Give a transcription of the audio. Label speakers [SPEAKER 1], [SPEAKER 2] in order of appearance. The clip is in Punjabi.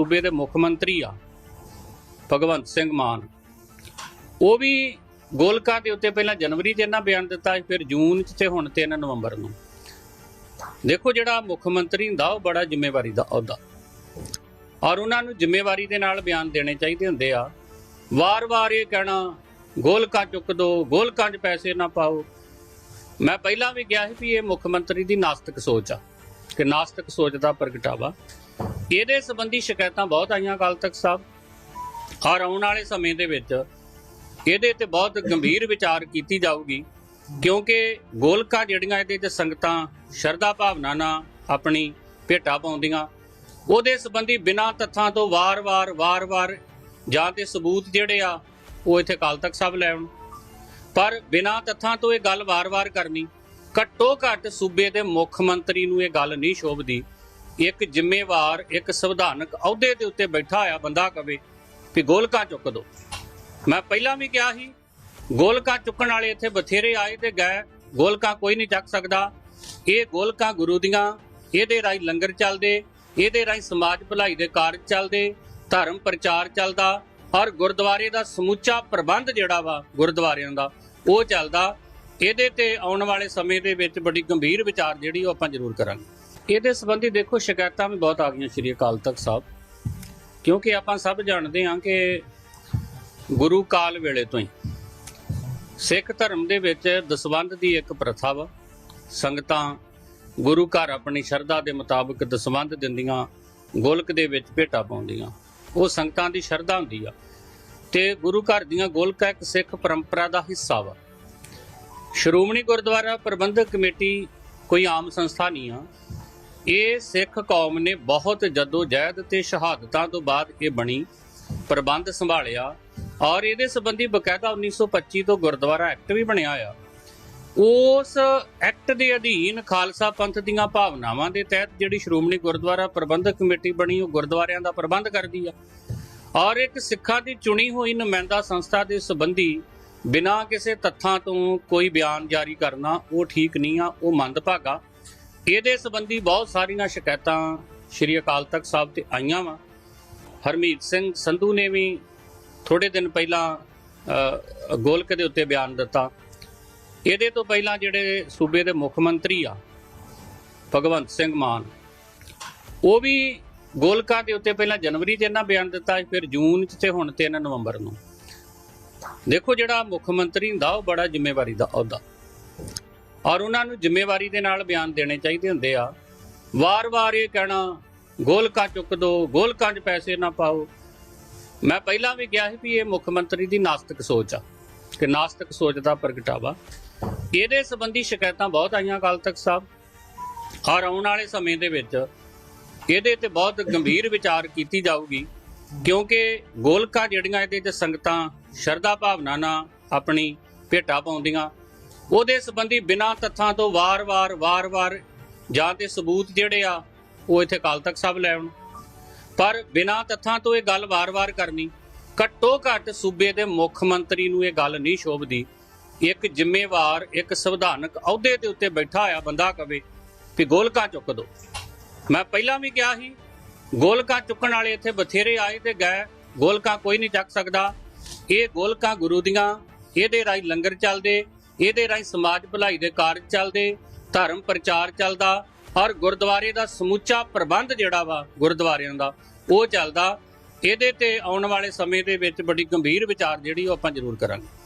[SPEAKER 1] ਸੂਬੇ ਦੇ ਮੁੱਖ ਮੰਤਰੀ ਆ, ਭਗਵੰਤ ਸਿੰਘ ਮਾਨ। ਉਹ ਵੀ ਗੋਲਕਾ ਦੇ ਉੱਤੇ ਪਹਿਲਾਂ ਜਨਵਰੀ 'ਚ ਇਹਨਾਂ ਬਿਆਨ ਦਿੱਤਾ ਫਿਰ ਜੂਨ 'ਚ ਤੇ ਹੁਣ 3 ਨਵੰਬਰ ਨੂੰ। ਦੇਖੋ ਜਿਹੜਾ ਮੁੱਖ ਮੰਤਰੀ ਹੁੰਦਾ, ਉਹ ਬੜਾ ਜ਼ਿੰਮੇਵਾਰੀ ਦਾ ਅਹੁਦਾ। ਔਰ ਉਹਨਾਂ ਨੂੰ ਜ਼ਿੰਮੇਵਾਰੀ ਦੇ ਨਾਲ ਬਿਆਨ ਦੇਣੇ ਚਾਹੀਦੇ ਹੁੰਦੇ ਆ। ਵਾਰ-ਵਾਰ ਇਹ ਕਹਿਣਾ, ਗੋਲਕਾ ਚੁੱਕ ਦੋ, ਗੋਲਕਾਂ 'ਚ ਪੈਸੇ ਨਾ ਪਾਓ। ਮੈਂ ਪਹਿਲਾਂ ਵੀ ਕਿਹਾ ਸੀ ਵੀ ਇਹ ਮੁੱਖ ਮੰਤਰੀ ਦੀ ਨਾਸਤਿਕ ਸੋਚ ਆ, ਕਿ ਨਾਸਤਿਕ ਸੋਚ ਦਾ ਪ੍ਰਗਟਾਵਾ ਇਹਦੇ ਸੰਬੰਧੀ ਸ਼ਿਕਾਇਤਾਂ ਬਹੁਤ ਆਈਆਂ ਅਕਾਲ ਤਖਤ ਸਾਹਿਬ। ਔਰ ਆਉਣ ਵਾਲੇ ਸਮੇਂ ਦੇ ਵਿੱਚ ਇਹਦੇ ਤੇ ਬਹੁਤ ਗੰਭੀਰ ਵਿਚਾਰ ਕੀਤੀ ਜਾਊਗੀ, ਕਿਉਂਕਿ ਗੋਲਕਾ ਜਿਹੜੀਆਂ ਇਹਦੇ ਚ ਸੰਗਤਾਂ ਸ਼ਰਧਾ ਭਾਵਨਾ ਨਾਲ ਆਪਣੀ ਭੇਟਾ ਪਾਉਂਦੀਆਂ, ਉਹਦੇ ਸੰਬੰਧੀ ਬਿਨਾਂ ਤੱਥਾਂ ਤੋਂ ਵਾਰ-ਵਾਰ ਵਾਰ-ਵਾਰ ਜਾਂ ਤੇ ਸਬੂਤ ਜਿਹੜੇ ਆ, ਉਹ ਇੱਥੇ ਅਕਾਲ ਤਖਤ ਸਾਹਿਬ ਲੈ ਆਉਣ। ਪਰ ਬਿਨਾਂ ਤੱਥਾਂ ਤੋਂ ਇਹ ਗੱਲ ਵਾਰ-ਵਾਰ ਕਰਨੀ ਘੱਟੋ ਘੱਟ ਸੂਬੇ ਦੇ ਮੁੱਖ ਮੰਤਰੀ ਨੂੰ ਇਹ ਗੱਲ ਨਹੀਂ ਸ਼ੋਭਦੀ। ਇੱਕ ਜ਼ਿੰਮੇਵਾਰ, ਇੱਕ ਸੰਵਿਧਾਨਕ ਅਹੁਦੇ ਦੇ ਉੱਤੇ ਬੈਠਾ ਹੋਇਆ ਬੰਦਾ ਕਵੇ ਵੀ ਗੋਲਕਾਂ ਚੁੱਕ ਦੋ। ਮੈਂ ਪਹਿਲਾਂ ਵੀ ਕਿਹਾ ਸੀ, ਗੋਲਕਾਂ ਚੁੱਕਣ ਵਾਲੇ ਇੱਥੇ ਬਥੇਰੇ ਆਏ ਤੇ ਗਏ, ਗੋਲਕਾਂ ਕੋਈ ਨਹੀਂ ਚੱਕ ਸਕਦਾ। ਇਹ ਗੋਲਕਾਂ ਗੁਰੂ ਦੀਆਂ, ਇਹਦੇ ਰਾਹੀਂ ਲੰਗਰ ਚੱਲਦੇ, ਇਹਦੇ ਰਾਹੀਂ ਸਮਾਜ ਭਲਾਈ ਦੇ ਕਾਰਜ ਚੱਲਦੇ, ਧਰਮ ਪ੍ਰਚਾਰ ਚੱਲਦਾ ਔਰ ਗੁਰਦੁਆਰੇ ਦਾ ਸਮੁੱਚਾ ਪ੍ਰਬੰਧ ਜਿਹੜਾ ਵਾ ਗੁਰਦੁਆਰਿਆਂ ਦਾ, ਉਹ ਚੱਲਦਾ। ਇਹਦੇ ਤੇ ਆਉਣ ਵਾਲੇ ਸਮੇਂ ਦੇ ਵਿੱਚ ਬੜੀ ਗੰਭੀਰ ਵਿਚਾਰ ਜਿਹੜੀ ਉਹ ਆਪਾਂ ਜ਼ਰੂਰ ਕਰਾਂਗੇ। ਇਹਦੇ ਸੰਬੰਧੀ ਦੇਖੋ, ਸ਼ਿਕਾਇਤਾਂ ਵੀ ਬਹੁਤ ਆ ਗਈਆਂ ਸ਼੍ਰੀ ਅਕਾਲ ਤਖਤ ਸਾਹਿਬ। ਕਿਉਂਕਿ ਆਪਾਂ ਸਭ ਜਾਣਦੇ ਹਾਂ ਕਿ ਗੁਰੂ ਕਾਲ ਵੇਲੇ ਤੋਂ ਹੀ ਸਿੱਖ ਧਰਮ ਦੇ ਵਿੱਚ ਦਸਵੰਧ ਦੀ ਇੱਕ ਪ੍ਰਥਾ ਵਾ। ਸੰਗਤਾਂ ਗੁਰੂ ਘਰ ਆਪਣੀ ਸ਼ਰਧਾ ਦੇ ਮੁਤਾਬਕ ਦਸਵੰਧ ਦਿੰਦੀਆਂ, ਗੋਲਕ ਦੇ ਵਿੱਚ ਭੇਟਾ ਪਾਉਂਦੀਆਂ। ਉਹ ਸੰਗਤਾਂ ਦੀ ਸ਼ਰਧਾ ਹੁੰਦੀ ਆ। ਤੇ ਗੁਰੂ ਘਰ ਦੀਆਂ ਗੋਲਕਾਂ ਇੱਕ ਸਿੱਖ ਪਰੰਪਰਾ ਦਾ ਹਿੱਸਾ ਵਾ। ਸ਼੍ਰੋਮਣੀ ਗੁਰਦੁਆਰਾ ਪ੍ਰਬੰਧਕ ਕਮੇਟੀ ਕੋਈ ਆਮ ਸੰਸਥਾ ਨਹੀਂ ਆ। ਇਹ ਸਿੱਖ ਕੌਮ ਨੇ ਬਹੁਤ ਜੱਦੋ ਜਹਿਦ ਤੇ ਸ਼ਹਾਦਤਾਂ ਤੋਂ ਬਾਅਦ ਇਹ ਬਣੀ, ਪ੍ਰਬੰਧ ਸੰਭਾਲਿਆ ਔਰ ਇਹਦੇ ਸੰਬੰਧੀ ਬਕਾਇਦਾ 1925 ਤੋਂ ਗੁਰਦੁਆਰਾ ਐਕਟ ਵੀ ਬਣਿਆ ਆ। ਉਸ ਐਕਟ ਦੇ ਅਧੀਨ ਖਾਲਸਾ ਪੰਥ ਦੀਆਂ ਭਾਵਨਾਵਾਂ ਦੇ ਤਹਿਤ ਜਿਹੜੀ ਸ਼੍ਰੋਮਣੀ ਗੁਰਦੁਆਰਾ ਪ੍ਰਬੰਧਕ ਕਮੇਟੀ ਬਣੀ, ਉਹ ਗੁਰਦੁਆਰਿਆਂ ਦਾ ਪ੍ਰਬੰਧ ਕਰਦੀ ਆ। ਔਰ ਇੱਕ ਸਿੱਖਾਂ ਦੀ ਚੁਣੀ ਹੋਈ ਨੁਮਾਇੰਦਾ ਸੰਸਥਾ ਦੇ ਸੰਬੰਧੀ ਬਿਨਾਂ ਕਿਸੇ ਤੱਥਾਂ ਤੋਂ ਕੋਈ ਬਿਆਨ ਜਾਰੀ ਕਰਨਾ, ਉਹ ਠੀਕ ਨਹੀਂ ਆ, ਉਹ ਮੰਦਭਾਗਾ। ਇਹਦੇ ਸੰਬੰਧੀ ਬਹੁਤ ਸਾਰੀਆਂ ਸ਼ਿਕਾਇਤਾਂ ਸ਼੍ਰੀ ਅਕਾਲ ਤਖਤ ਸਾਹਿਬ ਤੇ ਆਈਆਂ ਵਾ। ਹਰਮੀਤ ਸਿੰਘ ਸੰਧੂ ਨੇ ਵੀ ਥੋੜੇ ਦਿਨ ਪਹਿਲਾਂ ਗੋਲਕ ਦੇ ਉੱਤੇ ਬਿਆਨ ਦਿੱਤਾ। ਇਹਦੇ ਤੋਂ ਪਹਿਲਾਂ ਜਿਹੜੇ ਸੂਬੇ ਦੇ ਮੁੱਖ ਮੰਤਰੀ ਆ, ਭਗਵੰਤ ਸਿੰਘ ਮਾਨ, ਉਹ ਵੀ ਗੋਲਕਾਂ ਦੇ ਉੱਤੇ ਪਹਿਲਾਂ ਜਨਵਰੀ 'ਚ ਇਹਨਾਂ ਬਿਆਨ ਦਿੱਤਾ, ਫਿਰ ਜੂਨ 'ਚ ਤੇ ਹੁਣ 3 ਨਵੰਬਰ ਨੂੰ। ਦੇਖੋ ਜਿਹੜਾ ਮੁੱਖ ਮੰਤਰੀ ਹੁੰਦਾ, ਉਹ ਬੜਾ ਜ਼ਿੰਮੇਵਾਰੀ ਦਾ ਅਹੁਦਾ। ਔਰ ਉਹਨਾਂ ਨੂੰ ਜ਼ਿੰਮੇਵਾਰੀ ਦੇ ਨਾਲ ਬਿਆਨ ਦੇਣੇ ਚਾਹੀਦੇ ਹੁੰਦੇ ਆ। ਵਾਰ-ਵਾਰ ਇਹ ਕਹਿਣਾ, ਗੋਲਕਾਂ ਚੁੱਕ ਦੋ, ਗੋਲਕਾਂ 'ਚ ਪੈਸੇ ਨਾ ਪਾਓ। ਮੈਂ ਪਹਿਲਾਂ ਵੀ ਕਿਹਾ ਸੀ ਵੀ ਇਹ ਮੁੱਖ ਮੰਤਰੀ ਦੀ ਨਾਸਤਿਕ ਸੋਚ ਆ, ਕਿ ਨਾਸਤਿਕ ਸੋਚ ਦਾ ਪ੍ਰਗਟਾਵਾ। ਇਹਦੇ ਸੰਬੰਧੀ ਸ਼ਿਕਾਇਤਾਂ ਬਹੁਤ ਆਈਆਂ ਅਕਾਲ ਤਖਤ ਸਾਹਿਬ, ਔਰ ਆਉਣ ਵਾਲੇ ਸਮੇਂ ਦੇ ਵਿੱਚ ਇਹਦੇ ਤੇ ਬਹੁਤ ਗੰਭੀਰ ਵਿਚਾਰ ਕੀਤੀ ਜਾਊਗੀ, ਕਿਉਂਕਿ ਗੋਲਕਾਂ ਜਿਹੜੀਆਂ ਇਹਦੇ ਚ ਸੰਗਤਾਂ, ਸ਼ਰਧਾ ਭਾਵਨਾ ਨਾਲ ਆਪਣੀ ਭੇਟਾ ਪਾਉਂਦੀਆਂ ਉਹਦੇ ਸੰਬੰਧੀ ਬਿਨਾਂ ਤੱਥਾਂ ਤੋਂ ਵਾਰ-ਵਾਰ ਵਾਰ-ਵਾਰ ਜਾਂ ਤੇ ਸਬੂਤ ਜਿਹੜੇ ਆ, ਉਹ ਇੱਥੇ ਅਕਾਲ ਤਖਤ ਸਾਹਿਬ ਲੈ ਆਉਣ। ਪਰ ਬਿਨਾਂ ਤੱਥਾਂ ਤੋਂ ਇਹ ਗੱਲ ਵਾਰ-ਵਾਰ ਕਰਨੀ, ਘੱਟੋ ਘੱਟ ਸੂਬੇ ਦੇ ਮੁੱਖ ਮੰਤਰੀ ਨੂੰ ਇਹ ਗੱਲ ਨਹੀਂ ਸ਼ੋਭਦੀ। ਇੱਕ ਜ਼ਿੰਮੇਵਾਰ, ਇੱਕ ਸੰਵਿਧਾਨਕ ਅਹੁਦੇ ਦੇ ਉੱਤੇ ਬੈਠਾ ਹੋਇਆ ਬੰਦਾ ਕਵੇ ਕਿ ਗੋਲਕਾਂ ਚੁੱਕ ਦੋ। ਮੈਂ ਪਹਿਲਾਂ ਵੀ ਕਿਹਾ ਸੀ, ਗੋਲਕਾਂ ਚੁੱਕਣ ਵਾਲੇ ਇੱਥੇ ਬਥੇਰੇ ਆਏ ਤੇ ਗਏ, ਗੋਲਕਾਂ ਕੋਈ ਨਹੀਂ ਚੱਕ ਸਕਦਾ। ਇਹ ਗੋਲਕਾਂ ਗੁਰੂ ਦੀਆਂ, ਇਹਦੇ ਰਾਹੀਂ ਲੰਗਰ ਚੱਲਦੇ ਇਹਦੇ ਰਾਹੀਂ ਸਮਾਜ ਭਲਾਈ ਦੇ ਕਾਰਜ ਚੱਲਦੇ, ਧਰਮ ਪ੍ਰਚਾਰ ਚੱਲਦਾ ਔਰ ਗੁਰਦੁਆਰੇ ਦਾ ਸਮੁੱਚਾ ਪ੍ਰਬੰਧ ਜਿਹੜਾ ਵਾ ਗੁਰਦੁਆਰਿਆਂ ਦਾ, ਉਹ ਚੱਲਦਾ। ਇਹਦੇ ਤੇ ਆਉਣ ਵਾਲੇ ਸਮੇਂ ਦੇ ਵਿੱਚ ਬੜੀ ਗੰਭੀਰ ਵਿਚਾਰ ਜਿਹੜੀ ਉਹ ਆਪਾਂ ਜ਼ਰੂਰ ਕਰਾਂਗੇ।